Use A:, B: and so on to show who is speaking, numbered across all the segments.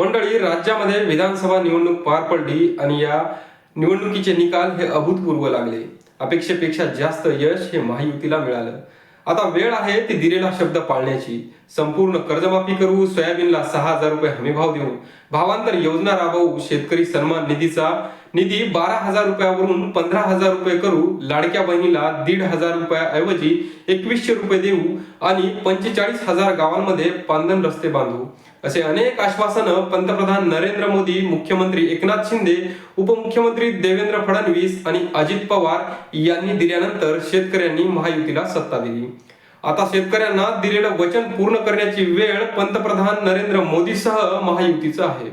A: मंडळी राज्यामध्ये विधानसभा निवडणूक पार पडली आणि या निवडणुकीचे निकाल हे अभूतपूर्व लागले. अपेक्षेपेक्षा जास्त यश हे महायुतीला मिळालं. आता वेळ आहे ती दिलेला शब्द पाळण्याची. संपूर्ण कर्जमाफी करू सोयाबीनला सहा हजार रुपये हमीभाव देऊ भावांतर योजना राबवू शेतकरी सन्मान निधीचा निधी बारा हजार रुपयावरून पंधरा हजार रुपये करू लाडक्या बहिणीला दीड हजार रुपयाऐवजी एकवीसशे रुपये देऊ आणि पंचेचाळीस हजार गावांमध्ये पांदन रस्ते बांधू. असे अनेक आश्वासनं पंतप्रधान नरेंद्र मोदी मुख्यमंत्री एकनाथ शिंदे उपमुख्यमंत्री देवेंद्र फडणवीस आणि अजित पवार यांनी दिल्यानंतर शेतकऱ्यांनी महायुतीला सत्ता दिली. आता शेतकऱ्यांना दिलेलं वचन पूर्ण करण्याची वेळ पंतप्रधान नरेंद्र मोदीसह महायुतीचं आहे.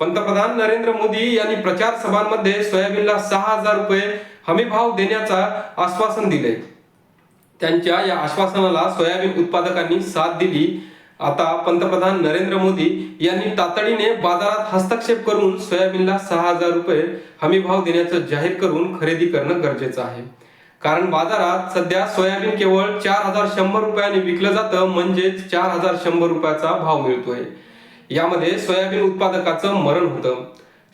A: पंतप्रधान नरेंद्र मोदी यांनी प्रचार सभांमध्ये सोयाबीनला सहा हजार रुपये हमीभाव देण्याचा आश्वासन दिले. त्यांच्या या आश्वासनाला सोयाबीन उत्पादकांनी साथ दिली. आता पंतप्रधान नरेंद्र मोदी यांनी तातडीने बाजारात हस्तक्षेप करून सोयाबीनला सहा हजार रुपये हमीभाव देण्याचं जाहीर करून खरेदी करणं गरजेचं आहे. कारण बाजारात सध्या सोयाबीन केवळ चार हजार शंभर रुपयाने विकलं जातं म्हणजेच चार हजार शंभर रुपयाचा भाव मिळतोय. यामध्ये सोयाबीन उत्पादकाचं मरण होतं.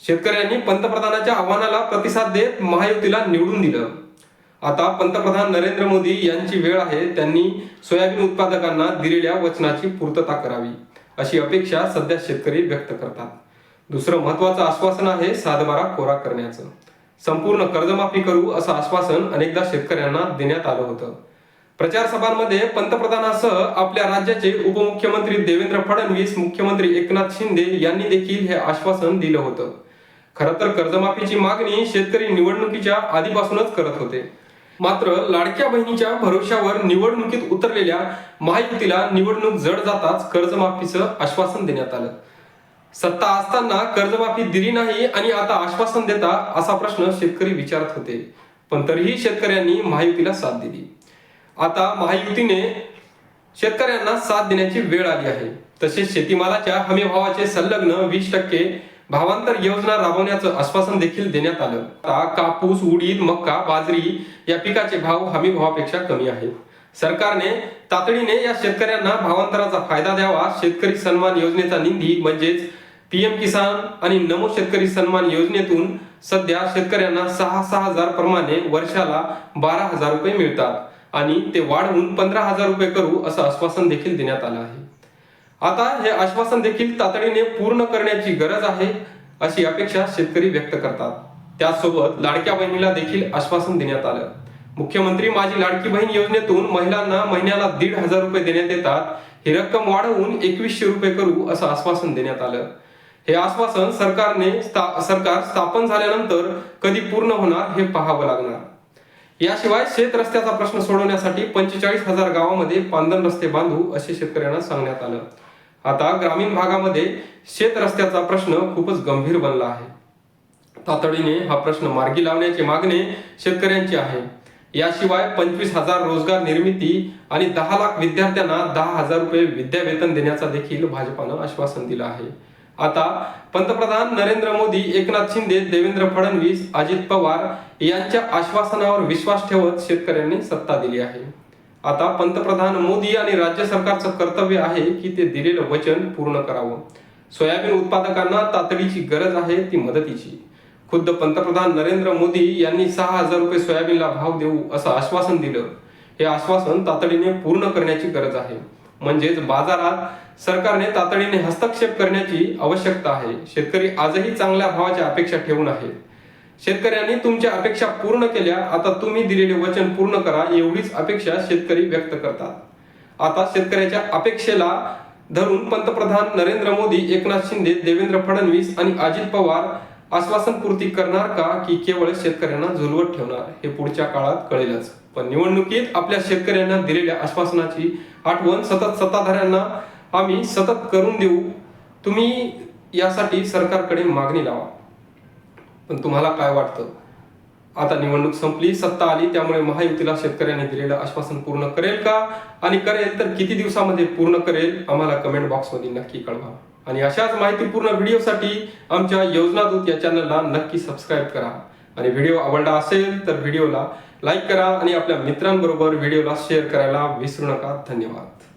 A: शेतकऱ्यांनी पंतप्रधानाच्या आव्हानाला प्रतिसाद देत महायुतीला निवडून दिलं. आता पंतप्रधान नरेंद्र मोदी यांची वेळ आहे त्यांनी सोयाबीन उत्पादकांना दिलेल्या वचनाची पूर्तता करावी अशी अपेक्षा सध्या शेतकरी व्यक्त करतात. दुसरं महत्वाचं आश्वासन आहे सातबारा कोरा करण्याचं. संपूर्ण कर्जमाफी करू असं आश्वासन अनेकदा शेतकऱ्यांना देण्यात आलं होतं. प्रचार सभांमध्ये पंतप्रधानासह आपल्या राज्याचे उपमुख्यमंत्री देवेंद्र फडणवीस मुख्यमंत्री एकनाथ शिंदे यांनी देखील हे आश्वासन दिलं होतं. खर तर कर्जमाफीची मागणी शेतकरी निवडणुकीच्या आधीपासूनच करत होते. मात्र लाडक्या बहिणीच्या भरोश्यावर निवडणुकीत उतरलेल्या महायुतीला निवडणूक जड जाताच कर्जमाफीचं आश्वासन देण्यात आलं. सत्ता असताना कर्जमाफी दिली नाही आणि आता आश्वासन देता असा प्रश्न शेतकरी विचारत होते. पण तरीही शेतकऱ्यांनी महायुतीला साथ दिली. आता महायुतीने शेतकऱ्यांना साथ देण्याची वेळ आली आहे. तसेच शेतीमालाच्या हमीभावाचे संलग्न वीस टक्के भावांतर योजना राबवण्याचं आश्वासन देखील देण्यात आलं. आता कापूस उडीद मक्का बाजरी या पिकाचे भाव हमी भावापेक्षा कमी आहेत. सरकारने तातडीने या शेतकऱ्यांना भावांतराचा फायदा द्यावा शेतकरी सन्मान योजनेचा निधी म्हणजेच पीएम किसान आणि नमो शेतकरी सन्मान योजनेतून सध्या शेतकऱ्यांना सहा सहा हजार प्रमाणे वर्षाला बारा हजार रुपये मिळतात आणि ते वाढवून पंधरा हजार रुपये करू असं आश्वासन देखील देण्यात आलं आहे. आता हे आश्वासन देखील तातडीने पूर्ण करण्याची गरज आहे अशी अपेक्षा शेतकरी व्यक्त करतात. त्यासोबत लाडक्या बहिणीला देखील आश्वासन देण्यात आलं. मुख्यमंत्री माझी लाडकी बहीण योजनेतून महिलांना महिन्याला दीड हजार रुपये देण्यात येतात. ही रक्कम वाढवून एकवीसशे रुपये करू असं आश्वासन देण्यात आलं. हे आश्वासन सरकारने स्था- सरकार स्थापन झाल्यानंतर कधी पूर्ण होणार हे पाहावं लागणार. याशिवाय शेत रस्त्याचा प्रश्न सोडवण्यासाठी पंचेचाळीस हजार गावामध्ये पांदन रस्ते बांधू असे शेतकऱ्यांना सांगण्यात आलं. आता ग्रामीण भागामध्ये शेत रस्त्याचा प्रश्न खूपच गंभीर बनला आहे. तातडीने हा प्रश्न मार्गी लावण्याची मागणी शेतकऱ्यांची आहे. याशिवाय पंचवीस हजार रोजगार निर्मिती आणि दहा लाख विद्यार्थ्यांना दहा हजार रुपये विद्यावेतन देण्याचा देखील भाजपानं आश्वासन दिलं आहे. आता पंतप्रधान नरेंद्र मोदी एकनाथ शिंदे देवेंद्र फडणवीस अजित पवार यांच्या आश्वासनावर विश्वास ठेवत शेतकऱ्यांनी सत्ता दिली आहे. आता पंतप्रधान मोदी आणि राज्य सरकारचं कर्तव्य आहे की ते दिलेलं वचन पूर्ण करावं. सोयाबीन उत्पादकांना तातडीची गरज आहे ती मदतीची. खुद्द पंतप्रधान नरेंद्र मोदी यांनी सहा हजार रुपये सोयाबीनला भाव देऊ असं आश्वासन दिलं. हे आश्वासन तातडीने पूर्ण करण्याची गरज आहे. म्हणजेच बाजारात सरकारने तातडीने हस्तक्षेप करण्याची आवश्यकता आहे. शेतकरी आजही चांगल्या भावाच्या अपेक्षा ठेवून आहे शेतकऱ्यांनी तुमच्या अपेक्षा पूर्ण केल्या आता तुम्ही दिलेले वचन पूर्ण करा एवढीच अपेक्षा शेतकरी व्यक्त करतात. आता शेतकऱ्याच्या अपेक्षेला धरून पंतप्रधान नरेंद्र मोदी एकनाथ शिंदे देवेंद्र फडणवीस आणि अजित पवार आश्वासन पूर्ती करणार का की केवळ शेतकऱ्यांना झुलवत ठेवणार? हे पुढच्या काळात कळेलच. पण निवडणुकीत आपल्या शेतकऱ्यांना दिलेल्या आश्वासनाची आठवण सतत सत्ताधाऱ्यांना आम्ही सतत करून देऊ. तुम्ही यासाठी सरकारकडे मागणी लावा. पण तुम्हाला काय वाटतं? आता निवडणूक संपली सत्ता आली त्यामुळे महायुतीला शेतकऱ्यांनी दिलेलं आश्वासन पूर्ण करेल का? आणि करेल तर किती दिवसामध्ये पूर्ण करेल? आम्हाला कमेंट बॉक्समध्ये नक्की कळवा. आणि अशाच माहितीपूर्ण व्हिडिओसाठी आमच्या योजनादूत या चॅनलला नक्की सबस्क्राईब करा. आणि व्हिडिओ आवडला असेल तर व्हिडिओला लाईक करा आणि आपल्या मित्रांबरोबर व्हिडिओला शेअर करायला विसरू नका. धन्यवाद.